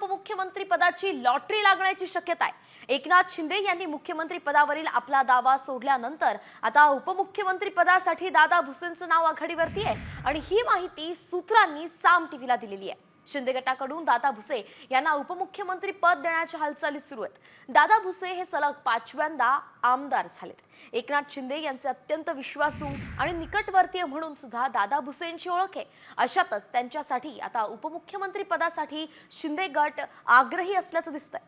उपमुख्यमंत्री पदाची लॉटरी लागण्याची शक्यता आहे. एकनाथ शिंदे यांनी मुख्यमंत्री पदावरील आपला दावा सोडल्यानंतर आता उपमुख्यमंत्री पदासाठी दादा भुसेंचं नाव आघाडीवरती आहे आणि ही माहिती सूत्रांनी साम टीव्हीला दिलेली आहे. शिंदे गटाकडून दादा भुसे यांना उपमुख्यमंत्री पद देण्याच्या हालचाली सुरू आहेत. दादा भुसे हे सलग पाचव्यांदा आमदार झालेत. एकनाथ शिंदे यांचे अत्यंत विश्वासू आणि निकटवर्तीय म्हणून सुद्धा दादा भुसेंची ओळख आहे. अशातच त्यांच्यासाठी आता उपमुख्यमंत्री पदासाठी शिंदे गट आग्रही असल्याचं दिसतंय.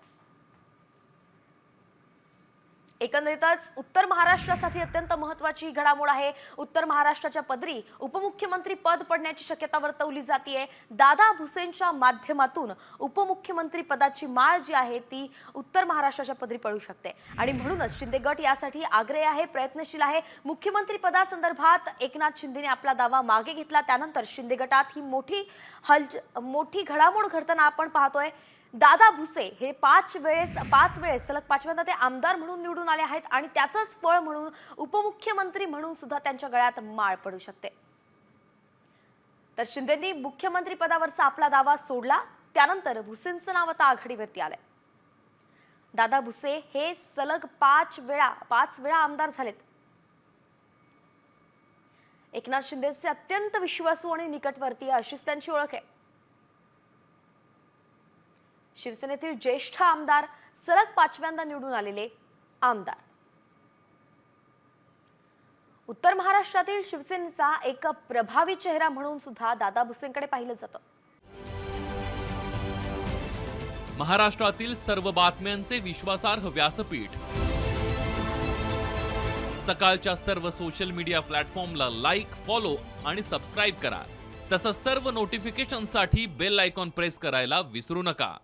एकंदरीतच उत्तर महाराष्ट्रासाठी अत्यंत महत्वाची घडामोड आहे. उत्तर महाराष्ट्राच्या पदरी उपमुख्यमंत्री पद पडण्याची शक्यता वर्तवली जाते दादा भुसेंच्या माध्यमातून उपमुख्यमंत्री पदाची माळ जी आहे ती उत्तर महाराष्ट्राच्या पदरी पडू शकते. आणि म्हणूनच शिंदे गट यासाठी आग्रही आहे प्रयत्नशील आहे. मुख्यमंत्री पदासंदर्भात एकनाथ शिंदेने आपला दावा मागे घेतला. त्यानंतर शिंदे गटात ही मोठी हलच मोठी घडामोड घडताना आपण पाहतोय. दादा भुसे हे पाच वेळेस पाच वेळेस सलग पाचव्यांदा ते आमदार म्हणून निवडून आले आहेत आणि त्याचंच फळ म्हणून उपमुख्यमंत्री म्हणून सुद्धा त्यांच्या गळ्यात माळ पडू शकते. तर शिंदेनी मुख्यमंत्री पदावरचा आपला दावा सोडला त्यानंतर भुसेंचं नाव आता आघाडीवरती आलंय. दादा भुसे हे सलग पाच वेळा पाच वेळा आमदार झालेत. एकनाथ शिंदेचे अत्यंत विश्वासू आणि निकटवर्तीय अशीच त्यांची ओळख आहे. शिवसेनेतील ज्येष्ठ आमदार सलग पाचव्यांदा निवडून आलेले आमदार. उत्तर महाराष्ट्रातील शिवसेनेचा एक प्रभावी चेहरा म्हणून सुद्धा दादा भुसेंकडे पाहिलं जातं. महाराष्ट्रातील सर्व बातम्यांचे विश्वासार्ह व्यासपीठ. सकाळच्या सर्व सोशल मीडिया प्लॅटफॉर्मला लाईक फॉलो आणि सबस्क्राईब करा. तसंच सर्व नोटिफिकेशनसाठी बेल आयकॉन प्रेस करायला विसरू नका.